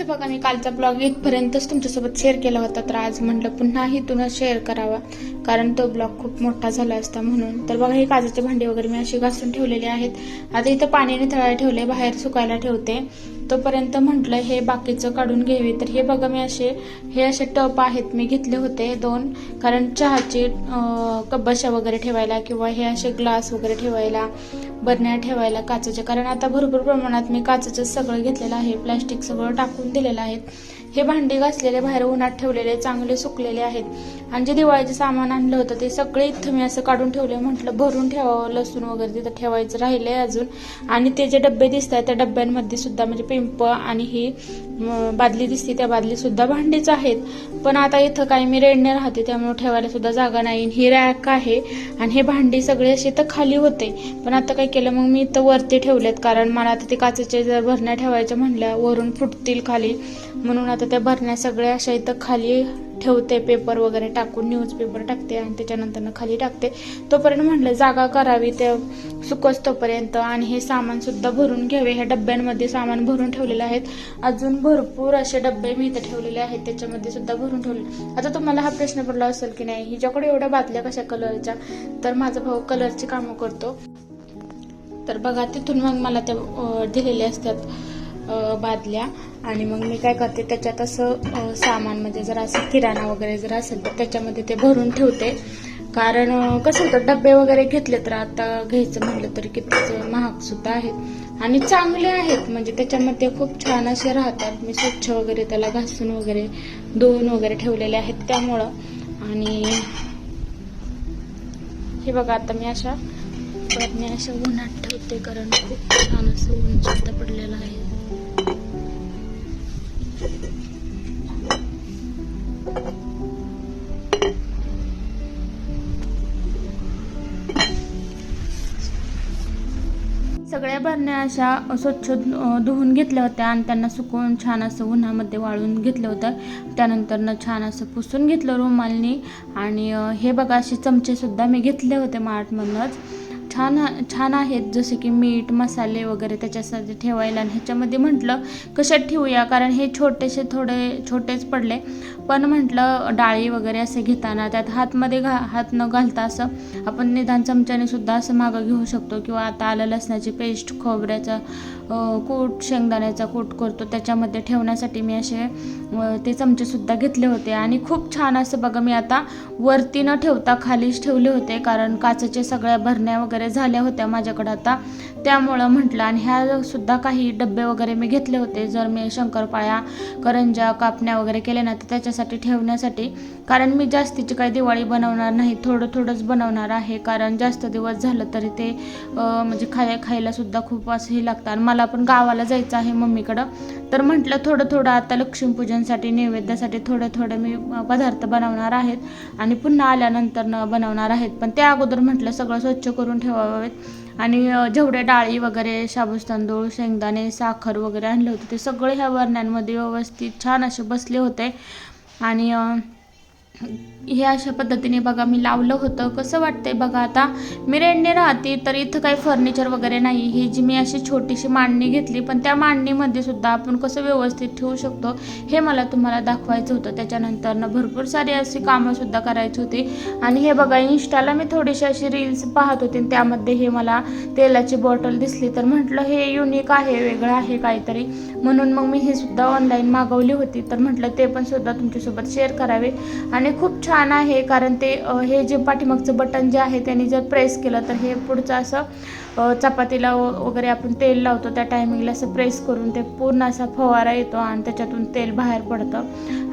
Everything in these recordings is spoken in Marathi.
तर बघा मी कालचा ब्लॉग इथपर्यंतच तुमच्यासोबत शेअर केला होता तर आज म्हटलं पुन्हा इथूनच शेअर करावा. कारण तो ब्लॉक खूप मोठा झाला असता म्हणून. तर बघा हे काजाचे भांडे वगैरे मी अशी घासून ठेवलेले आहेत. आता इथं पाणी तळायला ठेवले बाहेर सुकायला ठेवते. तोपर्यंत म्हटलं हे बाकीचं काढून घ्यावे. तर हे बघा मी असे हे असे टप आहेत. मी घेतले होते दोन. कारण चहाचे कब्बशा वगैरे ठेवायला किंवा हे असे ग्लास वगैरे ठेवायला बरण्या ठेवायला काचाच्या कारण आता भरपूर प्रमाणात मी काचेचं सगळं घेतलेलं आहे. प्लॅस्टिक सगळं टाकून दिलेलं आहे. हे भांडी घासलेले बाहेर उन्हात ठेवलेले चांगले सुकलेले आहेत. आणि जे दिवाळीचे सामान आणलं होतं ते सगळे इथं मी असं काढून ठेवले. म्हटलं भरून ठेवावं लसूण वगैरे तिथं ठेवायचं राहिलंय अजून. आणि ते जे डबे दिसत आहेत त्या डब्यांमध्ये सुद्धा म्हणजे पिंप आणि ही बादली दिसते त्या बादली सुद्धा भांडीच आहेत. पण आता इथं काही मी रेडणे राहते त्यामुळे ठेवायला सुद्धा जागा नाही. ही रॅक आहे आणि हे भांडी सगळे असे तर खाली होते. पण आता काय केलं मग मी इथं वरती ठेवलेत. कारण मला आता ते काचेचे जर भरण्या ठेवायच्या म्हणल्या वरून फुटतील खाली. म्हणून आता त्या भरण्या सगळ्या अशा इथं खाली ठेवते पेपर वगैरे टाकून न्यूज पेपर टाकते आणि त्याच्यानंतर खाली टाकते. तोपर्यंत म्हटलं जागा करावी ते सुकच तोपर्यंत आणि हे सामान सुद्धा भरून घ्यावे. ह्या डब्यांमध्ये सामान भरून ठेवलेले आहेत. अजून भरपूर असे डबे मी इथं ठेवलेले आहेत. त्याच्यामध्ये सुद्धा भरून ठेवले. आता तुम्हाला हा प्रश्न पडला असेल की नाही हिच्याकडे एवढ्या बादल्या कशा कलरच्या तर माझा भाऊ कलरची कामं करतो. तर बघा तिथून मग मला ते दिलेल्या दिलेले असतात. बादल्या. आणि मग मी काय करते त्याच्यात असं सामान म्हणजे जर असं किराणा वगैरे जर असेल तर त्याच्यामध्ये ते भरून ठेवते. कारण कसं होतं डबे वगैरे घेतले तर आता घ्यायचं म्हटलं तर कितीच महाग सुद्धा आहेत आणि चांगले आहेत म्हणजे त्याच्यामध्ये खूप छान असे राहतात. मी स्वच्छ वगैरे त्याला घासून वगैरे धुवून वगैरे ठेवलेले आहेत त्यामुळं. आणि हे बघा आता मी अशा मी अशा उन्हात ठेवते कारण खूप छान असं ऊन सुद्धा पडलेलं आहे. सगळ्या भरण्या अशा स्वच्छ धुवून घेतल्या होत्या आणि त्यांना सुकवून छान असं उन्हामध्ये वाळून घेतलं होतं. त्यानंतर छान असं पुसून घेतलं रुमालनी आणि हे बघा असे चमचे सुद्धा मी घेतले होते मार्टमधूनच छान छान आहेत जसे की मीठ मसाले वगैरे त्याच्यासाठी ठेवायला. आणि ह्याच्यामध्ये म्हटलं कशात ठेवूया? कारण हे छोटेसे थोडे छोटेच पडले. पण म्हटलं डाळी वगैरे असे घेताना त्यात हातमध्ये घा हात न घालता असं आपण निदान चमच्याने सुद्धा असं मागं घेऊ शकतो. किंवा आता आलं लसणाची पेस्ट खोबऱ्याचा कूट शेंगदाण्याचा कूट करतो. त्याच्यामध्ये ठेवण्यासाठी मी असे ते चमचेसुद्धा घेतले होते. आणि खूप छान असं बघा मी आता वरती न ठेवता खालीच ठेवले होते. कारण काचेच्या सगळ्या भरण्या वगैरे झाल्या होत्या माझ्याकडं आता. त्यामुळं म्हटलं आणि ह्या सुद्धा काही डबे वगैरे मी घेतले होते. जर मी शंकरपाळ्या करंजा कापण्या वगैरे केल्या ना तर त्याच्यासाठी ठेवण्यासाठी. कारण मी जास्तीची काही दिवाळी बनवणार नाही थोडं थोडंच बनवणार आहे. कारण जास्त दिवस झालं तरी ते म्हणजे खाय खायला सुद्धा खूप असं हे लागतं आणि मला पण गावाला जायचं आहे मम्मीकडं. तर म्हटलं थोडं थोडं आता लक्ष्मीपूजनसाठी नैवेद्यासाठी थोडे थोडे मी पदार्थ बनवणार आहेत. आणि पुन्हा आल्यानंतर न बनवणार आहेत. पण त्या अगोदर म्हटलं सगळं स्वच्छ करून ठेवावेत आणि जेवढे डाळी वगैरे शाबूस तांदूळ शेंगदाणे साखर वगैरे आणले होते ते सगळे ह्या वरण्यांमध्ये व्यवस्थित छान असे बसले होते. आणि हे अशा पद्धतीने बघा मी लावलं होतं. कसं वाटतंय बघा आता? मी रेंटने राहते तर इथं काही फर्निचर वगैरे नाही. ही जी मी अशी छोटीशी मांडणी घेतली पण त्या मांडणीमध्ये सुद्धा आपण कसं व्यवस्थित ठेवू शकतो हे मला तुम्हाला दाखवायचं होतं. त्याच्यानंतरनं भरपूर सारी अशी कामं सुद्धा करायची होती. आणि हे बघा इंस्टाला मी थोडीशी अशी रील्स पाहत होते. आणि त्यामध्ये हे मला तेलाची बॉटल दिसली. तर म्हटलं हे युनिक आहे वेगळं आहे काहीतरी. म्हणून मग मी हे सुद्धा ऑनलाईन मागवली होती. तर म्हटलं ते पण सुद्धा तुमच्यासोबत शेअर करावे. आणि खूप छान आहे कारण ते हे जे पाठीमागचं बटन जे आहे त्याने जर प्रेस केलं तर हे पुढचं असं चपातीला वगैरे आपण तेल लावतो त्या टायमिंगला असं प्रेस करून ते पूर्ण असा फवारा येतो आणि त्याच्यातून तेल बाहेर पडतं.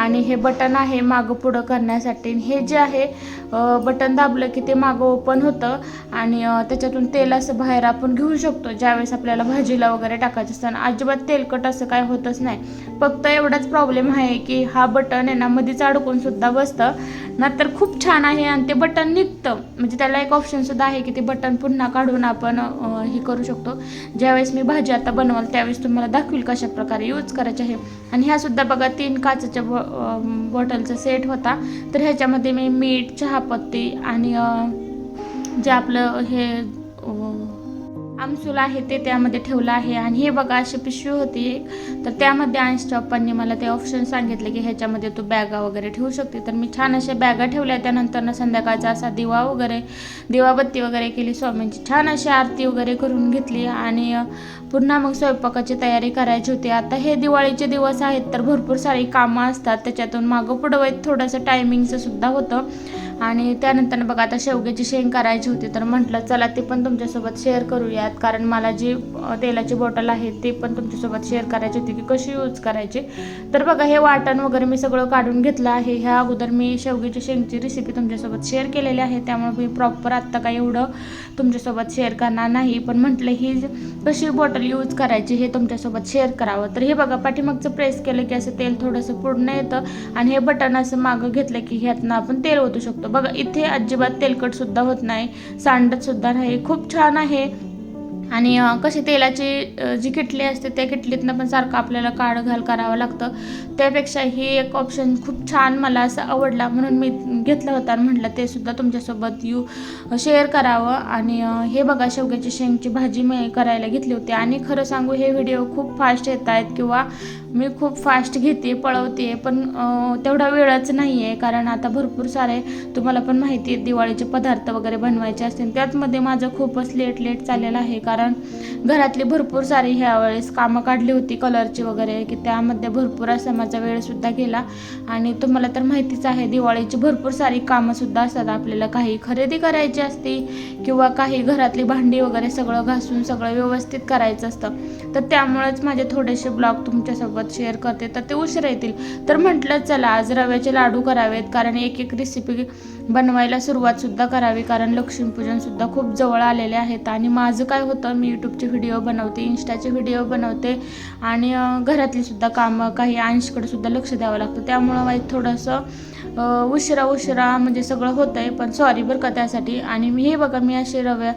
आणि हे बटन आहे मागं पुढं करण्यासाठी. हे जे आहे बटन दाबलं की ते मागं ओपन होतं आणि त्याच्यातून तेल असं बाहेर आपण घेऊ शकतो. ज्यावेळेस आपल्याला भाजीला वगैरे टाकायचं असतं. आणि अजिबात तेलकट असं काय होतच नाही. फक्त एवढाच प्रॉब्लेम आहे की हा बटन आहे ना मध्येच अडकून सुद्धा बसतं. नंतर खूप छान आहे आणि ते बटन निघतं. म्हणजे त्याला एक ऑप्शन सुद्धा आहे की ते बटन पुन्हा काढून आपण हे करू शकतो. ज्यावेळेस मी भाजी आता बनवाल त्यावेळेस तुम्हाला दाखवील कशा प्रकारे यूज करायचे आहे आणि ह्या सुद्धा बघा तीन काचेच्या बॉ बॉटलचा सेट होता. तर ह्याच्यामध्ये मी मीठ चहापत्ती आणि जे आपलं हे आमसूल आहे ते त्यामध्ये ठेवलं आहे. आणि हे बघा अशी पिशवी होती तर त्यामध्ये अंशच्या पप्पांनी मला ते ऑप्शन सांगितले की ह्याच्यामध्ये तू बॅगा वगैरे ठेवू शकते. तर मी छान अशा बॅगा ठेवल्या. त्यानंतर संध्याकाळचा असा दिवा वगैरे दिवाबत्ती वगैरे केली. स्वामींची छान अशी आरती वगैरे करून घेतली. आणि पुन्हा मग स्वयंपाकाची तयारी करायची होती. आता हे दिवाळीचे दिवस आहेत तर भरपूर सारी कामं असतात. त्याच्यातून मागं पुढं थोडंसं टायमिंगचं सुद्धा होतं. आणि त्यानंतर बघा आता शेवग्याची शेंग करायची होती तर म्हटलं चला ते पण तुमच्यासोबत शेअर करूयात. कारण मला जी तेलाची बॉटल आहे ते पण तुमच्यासोबत शेअर करायची होती की कशी यूज करायची. तर बघा हे वाटण वगैरे मी सगळं काढून घेतलं आहे. ह्या अगोदर मी शेवग्याची शेंगची रेसिपी तुमच्यासोबत शेअर केलेली आहे. त्यामुळे मी प्रॉपर आत्ता काही एवढं तुमच्यासोबत शेअर करणार नाही. पण म्हटलं ही कशी बॉटल यूज करायची हे तुमच्यासोबत शेअर करावं. तर हे बघा पाठीमागचं प्रेस केलं की असं तेल थोडंसं पूर्ण येतं. आणि हे बटन असं मागं घेतलं की ह्यातनं आपण तेल ओतू शकतो. बघा इथे अजिबात तेलकट सुद्धा होत नाही सांडत सुद्धा नाही खूप छान आहे. आणि कसे कशी तेलाची जी किटली असते त्या किटलीतनं पण सारखं आपल्याला काढ घाल करावं लागतं. त्यापेक्षा ही एक ऑप्शन खूप छान मला असं आवडला म्हणून मी घेतला होता आणि म्हटलं ते सुद्धा तुमच्यासोबत यू शेअर करावं. आणि हे बघा शेवग्याची शेंगची भाजी मी करायला घेतली होती. आणि खरं सांगू हे व्हिडिओ खूप फास्ट येत आहेत किंवा मी खूप फास्ट घेते पळवते पण तेवढा वेळच नाही आहे कारण आता भरपूर सारे तुम्हाला पण माहिती आहे दिवाळीचे पदार्थ वगैरे बनवायचे असतील. त्याचमध्ये माझं खूपच लेट लेट चाललेलं आहे. कारण घरातली भरपूर सारी ह्यावेळेस कामं काढली होती कलरची वगैरे की त्यामध्ये भरपूर असा माझा वेळसुद्धा गेला. आणि तुम्हाला तर माहितीच आहे दिवाळीची भरपूर सारी कामंसुद्धा असतात. आपल्याला काही खरेदी करायची असते किंवा काही घरातली भांडी वगैरे सगळं घासून सगळं व्यवस्थित करायचं असतं. तर त्यामुळेच माझे थोडेसे ब्लॉग तुमच्यासोबत शेअर करते. तर ते उशिरा येतील. तर म्हटलं चला आज रव्याचे लाडू करावेत. कारण एक एक रेसिपी बनवायला सुरुवातसुद्धा करावी. कारण लक्ष्मीपूजनसुद्धा खूप जवळ आलेले आहेत. आणि माझं काय होतं मी यूट्यूबचे व्हिडिओ बनवते इन्स्टाचे व्हिडिओ बनवते. आणि घरातलीसुद्धा कामं काही अंशकडे सुद्धा लक्ष द्यावं लागतं. त्यामुळं वाईट थोडंसं उशिरा उशिरा म्हणजे सगळं होतं आहे पण सॉरी बरं का त्यासाठी. आणि मी हे बघा मी असे रव्या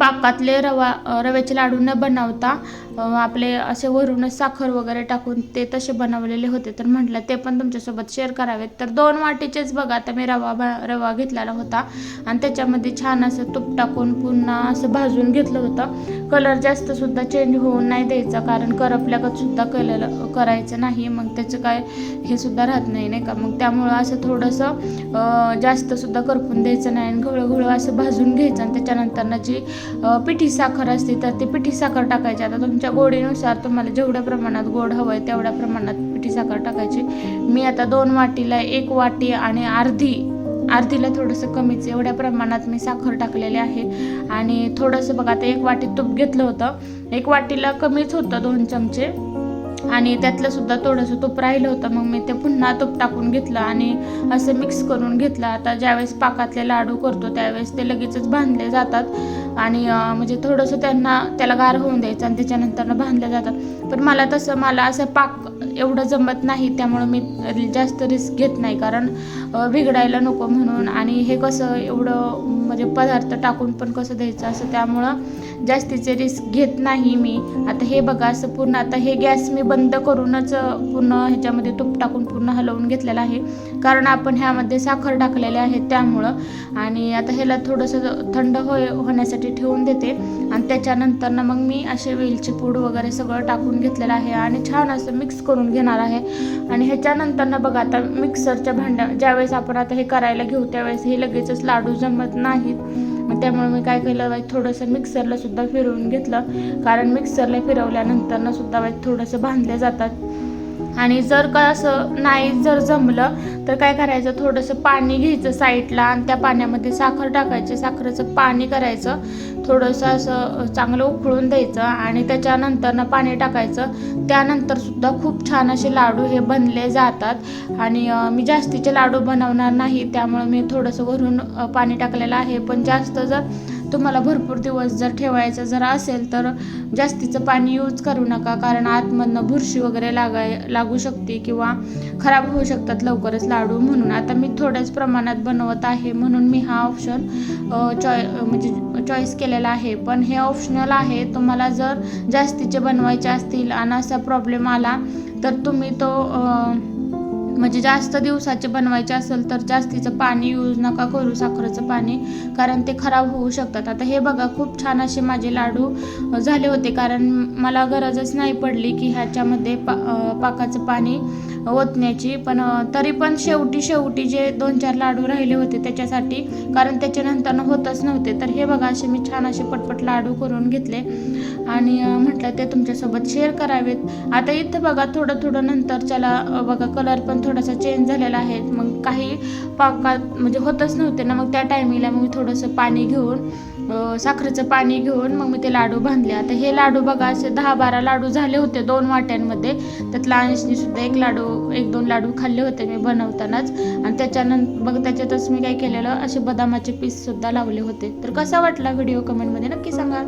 पाकातले रवा रव्याचे लाडू न बनवता आपले असे वरूनच साखर वगैरे टाकून ते तसे बनवलेले होते. तर म्हटलं ते पण तुमच्यासोबत शेअर करावेत. तर दोन वाटीचेच बघा आता मी रवा भा- रवा घेतलेला होता. आणि त्याच्यामध्ये छान असं तूप टाकून पुन्हा असं भाजून घेतलं होतं. कलर जास्त सुद्धा चेंज होऊन नाही द्यायचा कारण करपल्यागत सुद्धा कलर करायचं नाही. मग त्याचं काय हे सुद्धा राहत नाही नाही का? मग त्यामुळं असं थोडंसं जास्त सुद्धा करपून द्यायचं नाही. आणि घळूघळू असं भाजून घ्यायचं. आणि त्याच्यानंतर जी पिठी साखर असते तर ती पिठी साखर टाकायची. आता तुमच्या गोडीनुसार तुम्हाला जेवढ्या प्रमाणात गोड हवं आहे तेवढ्या प्रमाणात पिठी साखर टाकायची. मी आता दोन वाटीला एक वाटी आणि अर्धी अर्धीला थोडंसं कमीच एवढ्या प्रमाणात मी साखर टाकलेली आहे. आणि थोडंसं बघा आता एक वाटी तूप घेतलं होतं. एक वाटीला कमीच होतं दोन चमचे. आणि त्यातलं सुद्धा थोडंसं तूप राहिलं होतं. मग मी ते पुन्हा तूप टाकून घेतलं आणि असं मिक्स करून घेतलं. आता ज्यावेळेस पाकातले लाडू करतो त्यावेळेस ते लगेचच बांधले जातात. आणि म्हणजे थोडंसं त्यांना त्याला गार होऊन द्यायचं आणि त्याच्यानंतर बांधले जातात. पण मला तसं मला असं पाक एवढं जमत नाही त्यामुळं मी जास्त रिस्क घेत नाही. कारण बिघडायला नको म्हणून. आणि हे कसं एवढं म्हणजे पदार्थ टाकून पण कसं द्यायचं असं त्यामुळं जास्तीचे रिस्क घेत नाही मी. आता हे बघा असं पूर्ण आता हे गॅस मी बंद करूनच पूर्ण ह्याच्यामध्ये तूप टाकून पूर्ण हलवून घेतलेलं आहे. कारण आपण ह्यामध्ये साखर टाकलेले आहे त्यामुळं. आणि आता ह्याला थोडंसं थंड हो होण्यासाठी ठेवून देते. आणि त्याच्यानंतर ना मग मी असे वेलची पूड वगैरे सगळं टाकून घेतलेलं आहे आणि छान असं मिक्स करून घेणार आहे. आणि ह्याच्यानंतर ना बघा आता मिक्सरच्या भांड्या ज्यावेळेस आपण आता हे करायला घेऊ त्यावेळेस हे लगेचच लाडू जमत नाहीत. मग त्यामुळे मी काय केलं बाई थोडंसं मिक्सरला सुद्धा फिरवून घेतलं. कारण मिक्सरला फिरवल्यानंतर ना सुद्धा बाई थोडंसं बांधले जातात. आणि जर का असं नाही जर जमलं तर काय करायचं? थोडंसं पाणी घ्यायचं साईडला आणि त्या पाण्यामध्ये साखर टाकायची. साखरेचं पाणी करायचं. थोडंसं असं चांगलं उकळून द्यायचं आणि त्याच्यानंतर ना पाणी टाकायचं. त्यानंतर सुद्धा खूप छान असे लाडू हे बनले जातात. आणि मी जास्तीचे लाडू बनवणार नाही त्यामुळे मी थोडंसं वरून पाणी टाकलेलं आहे. पण जास्त जर तुम्हाला भरपूर दिवस जर ठेवायचं जर असेल तर जास्तीचं पाणी यूज करू नका कारण आतमधनं बुरशी वगैरे लागाय लागू शकते किंवा खराब होऊ शकतात लवकरच लाडू. म्हणून आता मी थोड्याच प्रमाणात बनवत आहे म्हणून मी हा ऑप्शन चॉय म्हणजे चॉईस केलेला आहे. पण हे ऑप्शनल आहे तुम्हाला जर जास्तीचे बनवायचे असतील आणि असा प्रॉब्लेम आला तर तुम्ही तो म्हणजे जास्त दिवसाचे बनवायचे असेल तर जास्तीचं पाणी यूज नका करू साखरेचं पाणी कारण ते खराब होऊ शकतात. आता हे बघा खूप छान असे माझे लाडू झाले होते. कारण मला गरजच नाही पडली की ह्याच्यामध्ये पा पाकाचं पाणी ओतण्याची. पण तरी पण शेवटी शेवटी जे दोन चार लाडू राहिले होते त्याच्यासाठी कारण त्याच्यानंतर होतच नव्हते. तर हे बघा असे मी छान असे पटपट लाडू करून घेतले. आणि म्हटलं ते तुमच्यासोबत शेअर करावेत. आता इथं बघा थोडं थोडं नंतर त्याला बघा कलर पण थोडासा चेंज झालेला आहे. मग काही पाकात म्हणजे होतच नव्हते ना मग त्या टायमिंगला मग मी थोडंसं पाणी घेऊन साखरेचं पाणी घेऊन मग मी ते लाडू बांधले. आता हे लाडू बघा असे दहा बारा लाडू झाले होते दोन वाट्यांमध्ये. त्यातला अंशनी सुद्धा एक लाडू एक दोन लाडू खाल्ले होते मी बनवतानाच. आणि त्याच्यानंतर मग त्याच्यातच मी काय केलेलं असे बदामाचे पीस सुद्धा लावले होते. तर कसा वाटला व्हिडिओ कमेंटमध्ये नक्की सांगा.